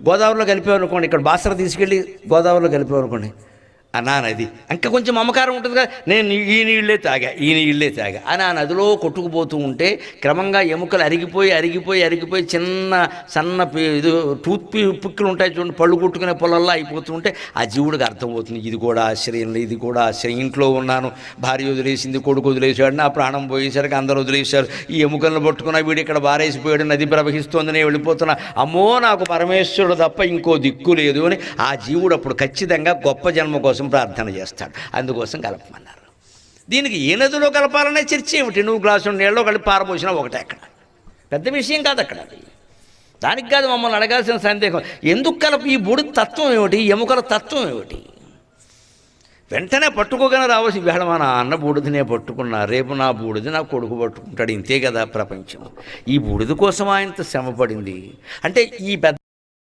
గోదావరిలో కలిపామనుకోండి ఇక్కడ బాసర తీసుకెళ్ళి గోదావరిలో కలిపామనుకోండి అన్నా నది. ఇంకా కొంచెం మమకారం ఉంటుంది కదా. నేను ఈ నీళ్ళే తాగా ఈ నీళ్ళే తాగా. అని ఆ నదిలో కొట్టుకుపోతూ ఉంటే క్రమంగా ఎముకలు అరిగిపోయి అరిగిపోయి అరిగిపోయి చిన్న సన్న ఇది టూత్ పిక్కులు ఉంటాయి చూడండి పళ్ళు కొట్టుకునే పొలల్లో అయిపోతూ ఉంటే ఆ జీవుడికి అర్థమవుతుంది ఇది కూడా ఆశ్రయం ఇది కూడా ఆశ్రయం. ఇంట్లో ఉన్నాను భార్య వదిలేసింది కొడుకు వదిలేసాడు నా ప్రాణం పోయేసరికి అందరూ వదిలేశారు. ఈ ఎముకలను పట్టుకున్న వీడు ఇక్కడ బారేసిపోయాడు నది ప్రవహిస్తోంది నేను వెళ్ళిపోతున్నా. అమ్మో నాకు పరమేశ్వరుడు తప్ప ఇంకో దిక్కు లేదు అని ఆ జీవుడు అప్పుడు ఖచ్చితంగా గొప్ప జన్మ కోసం ప్రార్థన చేస్తాడు. అందుకోసం కలపమన్నారు. దీనికి ఏ నదిలో కలపాలనే చర్చ ఏమిటి? నువ్వు గ్లాసు నీళ్ళలో కలిపి పారబోసినా ఒకటే అక్కడ. పెద్ద విషయం కాదు అక్కడ అది. దానికి కాదు మమ్మల్ని అడగాల్సిన సందేహం. ఎందుకు కలప? ఈ బుడి తత్వం ఏమిటి? ఈ ఎముకల తత్వం ఏమిటి? వెంటనే పట్టుకోగానే రావాల్సి వేళ మా నాన్న బూడిదనే పట్టుకున్నా రేపు నా బూడిద నా కొడుకు పట్టుకుంటాడు. ఇంతే కదా ప్రపంచం. ఈ బూడిద కోసం ఆయనతో శ్రమపడింది. అంటే ఈ పెద్ద